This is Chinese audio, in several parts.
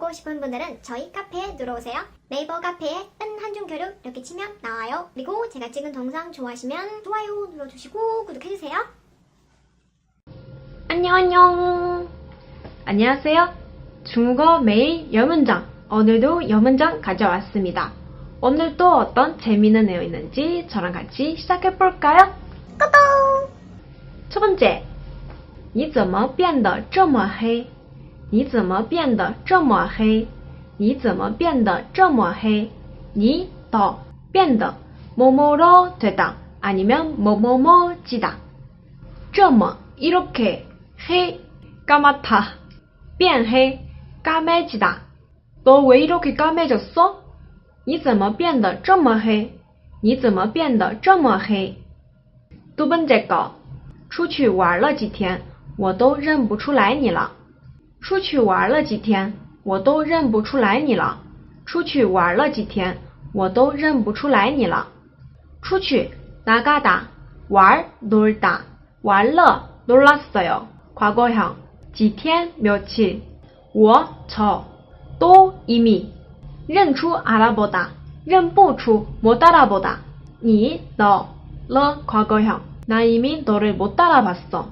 보고 싶은 분들은 저희 카페에 들어오세요. 네이버 카페에 은 한중 교류 이렇게 치면 나와요. 그리고 제가 찍은 동상 좋아하시면 좋아요 눌러주시고 구독해주세요. 안녕 안녕 안녕하세요 중국어 매일 여문장 오늘도 여문장 가져왔습니다 오늘 또 어떤 재미있는 내용 있는지 저랑 같이 시작해 볼까요? 꼬똥! 첫 번째 你怎么变得这么黑 你怎么变得这么黑你怎么变得这么黑你더变得뭐뭐로 되다 아니면 뭐뭐뭐지다 这么 이렇게 해 까맣다变黑 까매지다 너 왜 이렇게 까매졌어? 你怎么变得这么黑你怎么变得这么黑두 번째 거 出去玩了几天我都认不出来你了 出去玩了几天我都认不出来你了出去玩了几天我都认不出来你了出去 나가다 玩 놀다玩了 놀랐어요 과거형 几天 며칠 我 저, 또 이미 认出 알아보다 认不出 못 알아보다 你 너, 러 과거형 나 이미 너를 못 알아봤어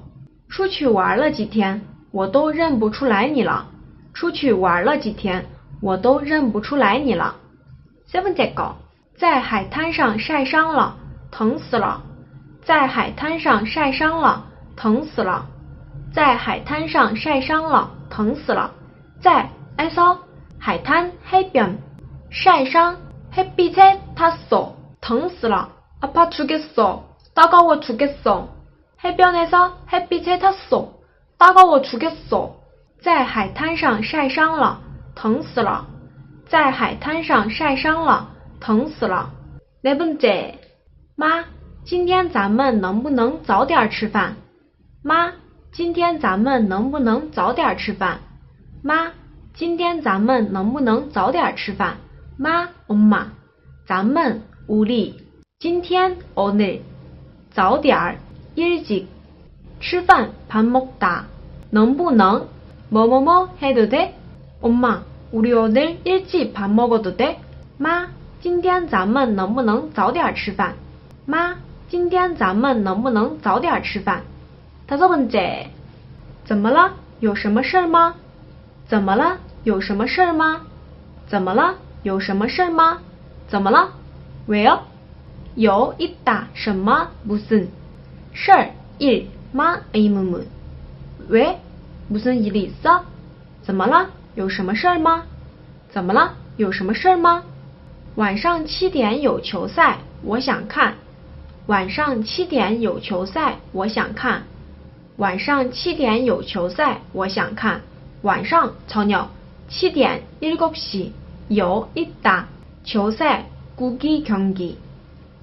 出去玩了几天 我都认不出来你了出去玩了几天我都认不出来你了 세 번째 거 在海滩上晒伤了疼死了在海滩上晒伤了疼死了在海滩上晒伤了疼死了在 에서 海滩 해변 晒伤 햇빛에 탔어疼死了 아파 죽겠어 따가워 죽겠어 해변에서 햇빛에 탔어 따가워 죽겠어 在海滩上晒伤了疼死了在海滩上晒伤了疼死了네 번째妈今天咱们能不能早点吃饭妈今天咱们能不能早点吃饭妈今天咱们能不能早点吃饭妈 엄마 咱们 우리 今天 오늘 早点儿 일찍 吃饭 밥 먹다 能不能 뭐뭐뭐 해도 돼? 엄마 우리 오늘 일찍 밥 먹어도 돼? 마, 今天咱们能不能早点吃饭? 마, 今天咱们能不能早点吃饭? 다섯 번째, 怎么了?有什么事儿吗?怎么了?有什么事儿吗?怎么了?有什么事儿吗?怎么了? 왜요? 有 있다 什么 무슨 事儿 일, 마, 의무문 왜? 무슨 일이 있어? 怎么了？有什么事儿吗？怎么了？有什么事儿吗？晚上七点有球赛，我想看。晚上七点有球赛，我想看。晚上七点有球赛，我想看。晚上저녁七点일곱시有있다球赛구기경기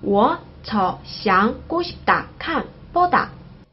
我저想고싶다看보다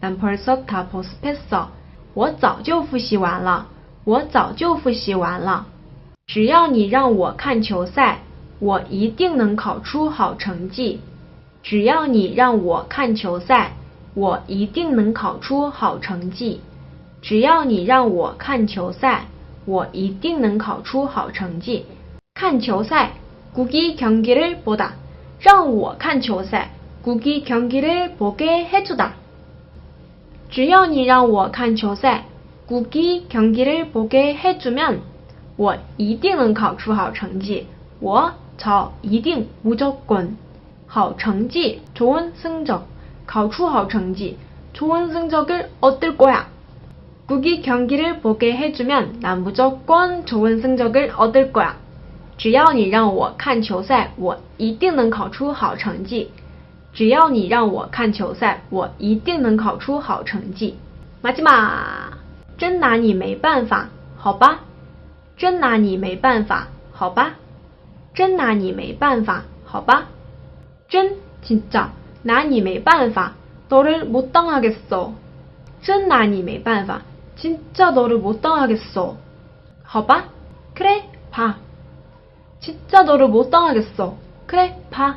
난벌써다복습했어我早就复习完了，我早就复习完了。只要你让我看球赛，我一定能考出好成绩。只要你让我看球赛，我一定能考出好成绩。只要你让我看球赛，我一定能考出好成绩。看球赛，구기경기를보 다。 让我看球赛，구기경기를보게해주 다。 只要你让我看球赛，구기경기를보게해주면 我一定能考出好成绩。我저一定무조건好成绩좋은성적考出好成绩좋은성적을얻을거야 국기경기를 보게 해주면 난 무조건 좋은 성적을 얻을 거야。只要你让我看球赛，我一定能考出好成绩。 只要你让我看球赛，我一定能考出好成绩。马吉玛，真拿你没办法，好吧？真拿你没办法，好吧？真拿你没办法，好吧？真진짜나니没办法，너를못당하겠 어。 真拿你没办法，진짜너를못당하겠 어。 好吧？그래 봐。 진짜너를못당하겠어。 그래 봐。